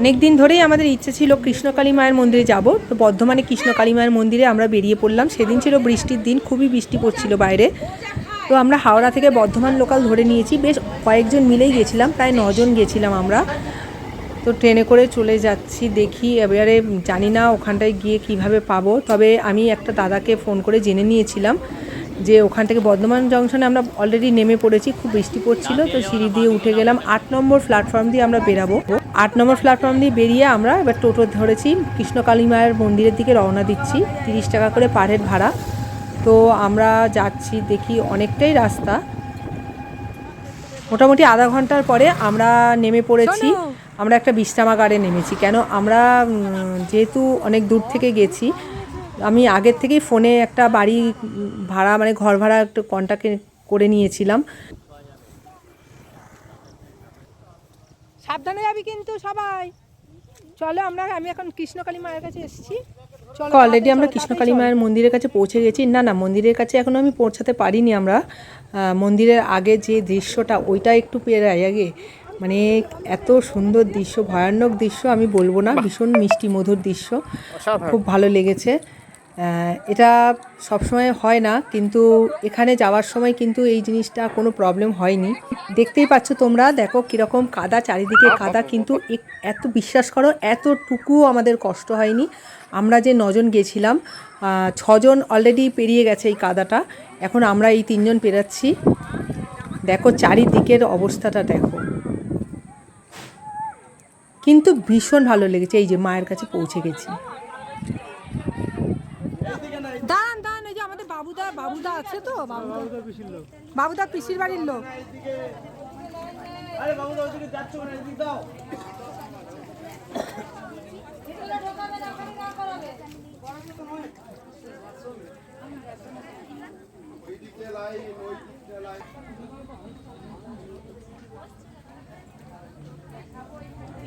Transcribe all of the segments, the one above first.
অনেক দিন ধরেই আমাদের ইচ্ছে ছিল কৃষ্ণকালী মায়ের মন্দিরে যাব। তো বর্ধমানে কৃষ্ণকালী মায়ের মন্দিরে আমরা বেরিয়ে পড়লাম। সেদিন ছিল বৃষ্টির দিন, খুবই বৃষ্টি পড়ছিল বাইরে। তো আমরা হাওড়া থেকে বর্ধমান লোকাল ধরে নিয়েছি। বেশ কয়েকজন মিলেই গেছিলাম, প্রায় নজন গেছিলাম আমরা। তো ট্রেনে করে চলে যাচ্ছি, দেখি এবারে জানি না ওখানটায় গিয়ে কীভাবে পাবো। তবে আমি একটা দাদাকে ফোন করে জেনে নিয়েছিলাম যে ওখান থেকে বর্ধমান জংশনে আমরা অলরেডি নেমে পড়েছি খুব বৃষ্টি পড়ছিল তো সিঁড়ি দিয়ে উঠে গেলাম। আট নম্বর প্ল্যাটফর্ম দিয়ে আমরা বেরাবো। আট নম্বর প্ল্যাটফর্ম দিয়ে বেরিয়ে আমরা এবার টোটো ধরেছি কৃষ্ণকালী মায়ের মন্দিরের দিকে রওনা দিচ্ছি তিরিশ টাকা করে পার হেড ভাড়া। তো আমরা যাচ্ছি দেখি অনেকটাই রাস্তা। মোটামুটি আধা ঘণ্টার পরে আমরা নেমে পড়েছি। আমরা একটা বিশ্রামাগারে নেমেছি। কেন? আমরা যেহেতু অনেক দূর থেকে গেছি আমি আগের থেকেই ফোনে একটা বাড়ি ভাড়া মানে ঘর ভাড়া একটু কন্ট্যাক্ট করে নিয়েছিলাম। সাবধানে যাবি কিন্তু সবাই। চলো আমরা আমি এখন কৃষ্ণকালী মায়ের কাছে এসেছি। অলরেডি আমরা কৃষ্ণকালী মায়ের মন্দিরের কাছে পৌঁছে গেছি। না না মন্দিরের কাছে এখনও আমি পৌঁছাতে পারিনি আমরা। মন্দিরের আগে যে দৃশ্যটা ওইটা একটু পেরাই আগে। মানে এত সুন্দর দৃশ্য ভয়ানক দৃশ্য আমি বলব না ভীষণ মিষ্টি মধুর দৃশ্য। খুব ভালো লেগেছে। এটা সবসময় হয় না, কিন্তু এখানে যাওয়ার সময় কিন্তু এই জিনিসটা কোনো প্রবলেম হয়নি। দেখতেই পাচ্ছ তোমরা, দেখো কীরকম কাদা, চারিদিকে কাদা, কিন্তু এত বিশ্বাস করো এতটুকুও আমাদের কষ্ট হয়নি। আমরা যে নজন গেছিলাম ছজন অলরেডি পেরিয়ে গেছে এই কাদাটা, এখন আমরা এই তিনজন পেরাচ্ছি। দেখো চারিদিকের অবস্থাটা দেখো। কিন্তু ভীষণ ভালো লেগেছে, এই যে মায়ের কাছে পৌঁছে গেছি। দাঁড়ান দাঁড়ান এই যে আমাদের বাবুদা বাবুদা আছে তো বাবুদা। বাবুদা পিসির বাড়ির লোক।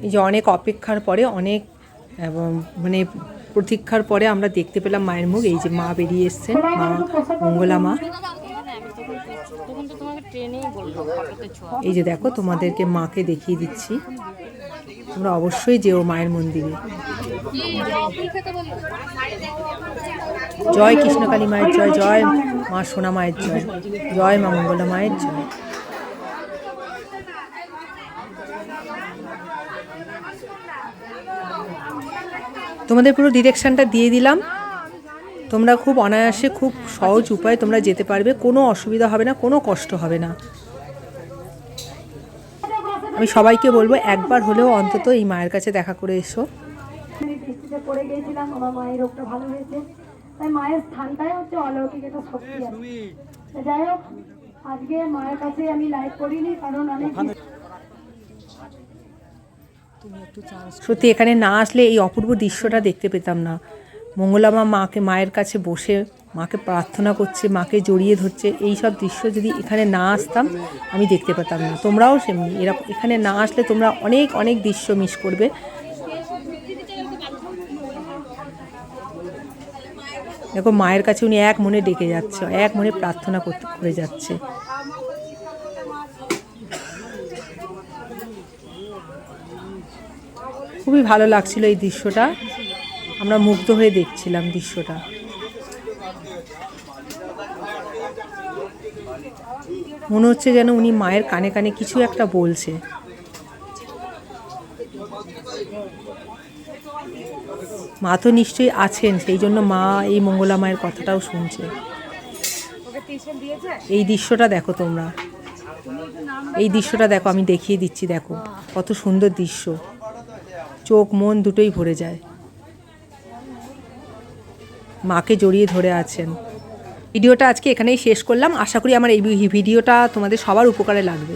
এই যে অনেক অপেক্ষার পরে অনেক এবং মানে প্রতীক্ষার পরে আমরা দেখতে পেলাম মায়ের মুখ, এই যে মা বেরিয়ে এসছেন, মা মঙ্গলা মা। এই যে দেখো, তোমাদেরকে মাকে দেখিয়ে দিচ্ছি। তোমরা অবশ্যই যেও মায়ের মন্দিরে। জয় কৃষ্ণকালী মায়ের জয় জয় মা সোনা মায়ের জয় জয় মা মঙ্গলা মায়ের জয়। তোমাদের পুরো ডিরেকশনটা দিয়ে দিলাম। তোমরা খুব অনায়াসে খুব সহজ উপায়ে তোমরা যেতে পারবে কোনো অসুবিধা হবে না কোনো কষ্ট হবে না। আমি সবাইকে বলব একবার হলেও অন্তত এই মায়ের কাছে দেখা করে এসো। আমি বৃষ্টিতে পড়ে গিয়েছিলাম আমার মায়ের রোগটা ভালো হয়েছে। তাই মায়ের স্থানটাই হচ্ছে অলৌকিক একটা শক্তি আছে। যাই হোক আজকে মায়ের কাছে আমি লাইভ করিনি কারণ অনেক সত্যি, এখানে না আসলে এই অপূর্ব দৃশ্যটা দেখতে পেতাম না। মঙ্গলামা মাকে, মায়ের কাছে বসে মাকে প্রার্থনা করছে, মাকে জড়িয়ে ধরছে। এই সব দৃশ্য যদি এখানে না আসতাম, আমি দেখতে পেতাম না। তোমরাও সেমনি এরকম এখানে না আসলে তোমরা অনেক অনেক দৃশ্য মিস করবে। দেখো, মায়ের কাছে উনি এক মনে ডেকে যাচ্ছে, এক মনে প্রার্থনা করে যাচ্ছে। খুবই ভালো লাগছিল এই দৃশ্যটা। আমরা মুগ্ধ হয়ে দেখছিলাম দৃশ্যটা। মনে হচ্ছে যেন উনি মায়ের কানে কানে কিছু একটা বলছে। মা তো নিশ্চয়ই আছেন, সেই জন্য মা এই মঙ্গলা মায়ের কথাটাও শুনছে। এই দৃশ্যটা দেখো তোমরা। এই দৃশ্যটা দেখো, আমি দেখিয়ে দিচ্ছি, দেখো। কত সুন্দর দৃশ্য। চোখ, মন দুটোই ভরে যায়। মাকে জড়িয়ে ধরে আছেন। ভিডিওটা আজকে এখানেই শেষ করলাম। আশা করি আমার এই ভিডিওটা তোমাদের সবার উপকারে লাগবে।